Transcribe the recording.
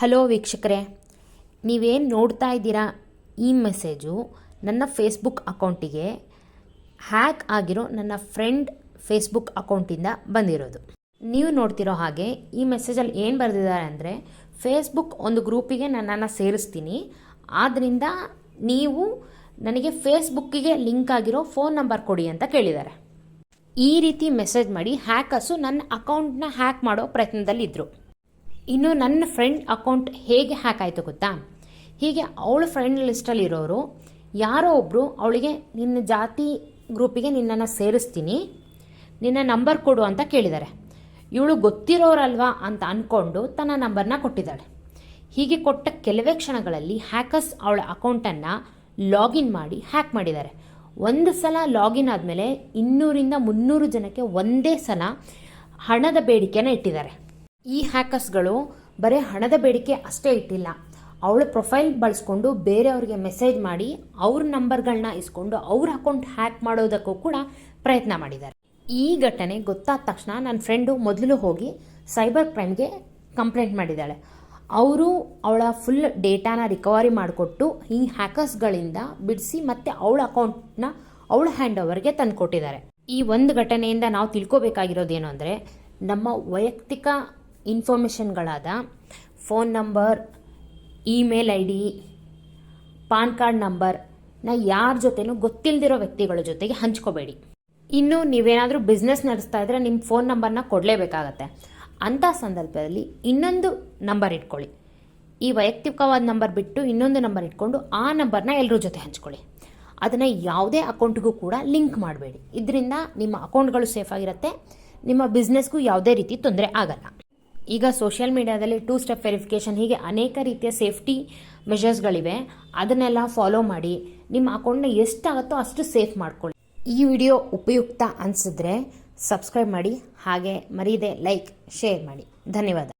Hello ವೀಕ್ಷಕರೇ, ನೀವೇನು ನೋಡ್ತಾ ಇದ್ದೀರಾ ಈ ಮೆಸೇಜು ನನ್ನ ಫೇಸ್ಬುಕ್ ಅಕೌಂಟಿಗೆ ಹ್ಯಾಕ್ ಆಗಿರೋ ನನ್ನ ಫ್ರೆಂಡ್ ಫೇಸ್ಬುಕ್ ಅಕೌಂಟಿಂದ ಬಂದಿರೋದು. ನೀವು ನೋಡ್ತಿರೋ ಹಾಗೆ ಈ ಮೆಸೇಜಲ್ಲಿ ಏನು ಬರೆದಿದ್ದಾರೆ ಅಂದರೆ, ಫೇಸ್ಬುಕ್ ಒಂದು ಗ್ರೂಪಿಗೆ ನನ್ನನ್ನು ಸೇರಿಸ್ತೀನಿ. ಆದ್ದರಿಂದ ನೀವು ನನಗೆ ಫೇಸ್ಬುಕ್ಕಿಗೆ ಲಿಂಕ್ ಆಗಿರೋ ಫೋನ್ ನಂಬರ್ ಕೊಡಿ ಅಂತ ಕೇಳಿದ್ದಾರೆ. ಈ ರೀತಿ ಮೆಸೇಜ್ ಮಾಡಿ ಹ್ಯಾಕರ್ಸು ನನ್ನ ಅಕೌಂಟ್ನ ಹ್ಯಾಕ್ ಮಾಡೋ ಪ್ರಯತ್ನದಲ್ಲಿದ್ದರು ಇನ್ನು ನನ್ನ ಫ್ರೆಂಡ್ ಅಕೌಂಟ್ ಹೇಗೆ ಹ್ಯಾಕ್ ಆಯಿತು ಗೊತ್ತಾ? ಹೀಗೆ ಅವಳ ಫ್ರೆಂಡ್ ಲಿಸ್ಟಲ್ಲಿರೋರು ಯಾರೋ ಒಬ್ಬರು ಅವಳಿಗೆ ನಿನ್ನ ಜಾತಿ ಗ್ರೂಪಿಗೆ ನಿನ್ನನ್ನು ಸೇರಿಸ್ತೀನಿ, ನಿನ್ನ ನಂಬರ್ ಕೊಡು ಅಂತ ಕೇಳಿದ್ದಾರೆ. ಇವಳು ಗೊತ್ತಿರೋರಲ್ವಾ ಅಂತ ಅಂದ್ಕೊಂಡು ತನ್ನ ನಂಬರ್ನ ಕೊಟ್ಟಿದ್ದಾಳೆ. ಹೀಗೆ ಕೊಟ್ಟ ಕೆಲವೇ ಕ್ಷಣಗಳಲ್ಲಿ ಹ್ಯಾಕರ್ಸ್ ಅವಳ ಅಕೌಂಟನ್ನು ಲಾಗಿನ್ ಮಾಡಿ ಹ್ಯಾಕ್ ಮಾಡಿದ್ದಾರೆ. ಒಂದು ಸಲ ಲಾಗಿನ್ ಆದಮೇಲೆ ಇನ್ನೂರಿಂದ ಮುನ್ನೂರು ಜನಕ್ಕೆ ಒಂದೇ ಸಲ ಹಣದ ಬೇಡಿಕೆಯನ್ನು ಇಟ್ಟಿದ್ದಾರೆ. ಈ ಹ್ಯಾಕರ್ಸ್ಗಳು ಬರೀ ಹಣದ ಬೇಡಿಕೆ ಅಷ್ಟೇ ಇಟ್ಟಿಲ್ಲ. ಅವಳ ಪ್ರೊಫೈಲ್ ಬಳಸ್ಕೊಂಡು ಬೇರೆಯವ್ರಿಗೆ ಮೆಸೇಜ್ ಮಾಡಿ ಅವ್ರ ನಂಬರ್ಗಳನ್ನ ಇಸ್ಕೊಂಡು ಅವ್ರ ಅಕೌಂಟ್ ಹ್ಯಾಕ್ ಮಾಡೋದಕ್ಕೂ ಕೂಡ ಪ್ರಯತ್ನ ಮಾಡಿದ್ದಾರೆ. ಈ ಘಟನೆ ಗೊತ್ತಾದ ತಕ್ಷಣ ನನ್ನ ಫ್ರೆಂಡು ಮೊದಲು ಹೋಗಿ ಸೈಬರ್ ಕ್ರೈಮ್ಗೆ ಕಂಪ್ಲೇಂಟ್ ಮಾಡಿದ್ದಾಳೆ. ಅವರು ಅವಳ ಫುಲ್ ಡೇಟಾನ ರಿಕವರಿ ಮಾಡಿಕೊಟ್ಟು ಈ ಹ್ಯಾಕರ್ಸ್ಗಳಿಂದ ಬಿಡಿಸಿ ಮತ್ತೆ ಅವಳ ಅಕೌಂಟ್ನ ಅವಳ ಹ್ಯಾಂಡ್ ಓವರ್ಗೆ ತಂದುಕೊಟ್ಟಿದ್ದಾರೆ ಈ ಒಂದು ಘಟನೆಯಿಂದ ನಾವು ತಿಳ್ಕೊಬೇಕಾಗಿರೋದೇನು ಅಂದರೆ ನಮ್ಮ ವೈಯಕ್ತಿಕ ಇನ್ಫಾರ್ಮೇಷನ್ಗಳಾದ phone number, email I D, PAN card ನಂಬರ್ನ ಯಾರ ಜೊತೆನೂ ಗೊತ್ತಿಲ್ಲದಿರೋ ವ್ಯಕ್ತಿಗಳ ಜೊತೆಗೆ ಹಂಚ್ಕೋಬೇಡಿ. ಇನ್ನು ನೀವೇನಾದರೂ ಬಿಸ್ನೆಸ್ ನಡೆಸ್ತಾ ಇದ್ರೆ ನಿಮ್ಮ ಫೋನ್ ನಂಬರ್ನ ಕೊಡಲೇಬೇಕಾಗತ್ತೆ. ಅಂಥ ಸಂದರ್ಭದಲ್ಲಿ ಇನ್ನೊಂದು ನಂಬರ್ ಇಟ್ಕೊಳ್ಳಿ. ಈ ವೈಯಕ್ತಿಕವಾದ ನಂಬರ್ ಬಿಟ್ಟು ಇನ್ನೊಂದು ನಂಬರ್ ಇಟ್ಕೊಂಡು ಆ ನಂಬರ್ನ ಎಲ್ಲರ ಜೊತೆ ಹಂಚ್ಕೊಳ್ಳಿ. ಅದನ್ನು ಯಾವುದೇ ಅಕೌಂಟ್ಗೂ ಕೂಡ ಲಿಂಕ್ ಮಾಡಬೇಡಿ. ಇದರಿಂದ ನಿಮ್ಮ ಅಕೌಂಟ್ಗಳು ಸೇಫ್ ಆಗಿರುತ್ತೆ. ನಿಮ್ಮ ಬಿಸ್ನೆಸ್ಗೂ ಯಾವುದೇ ರೀತಿ ತೊಂದರೆ ಆಗಲ್ಲ. ಈಗ ಸೋಷಿಯಲ್ ಮೀಡಿಯಾದಲ್ಲಿ ಟೂ ಸ್ಟೆಪ್ ವೆರಿಫಿಕೇಷನ್ ಹೀಗೆ ಅನೇಕ ರೀತಿಯ ಸೇಫ್ಟಿ ಮೆಷರ್ಸ್ಗಳಿವೆ ಅದನ್ನೆಲ್ಲ ಫಾಲೋ ಮಾಡಿ. ನಿಮ್ಮ ಅಕೌಂಟ್ನ ಎಷ್ಟಾಗುತ್ತೋ ಅಷ್ಟು ಸೇಫ್ ಮಾಡ್ಕೊಳ್ಳಿ. ಈ ವಿಡಿಯೋ ಉಪಯುಕ್ತ ಅನಿಸಿದ್ರೆ ಸಬ್ಸ್ಕ್ರೈಬ್ ಮಾಡಿ. ಹಾಗೆ ಮರೀದೆ ಲೈಕ್ ಶೇರ್ ಮಾಡಿ. ಧನ್ಯವಾದ.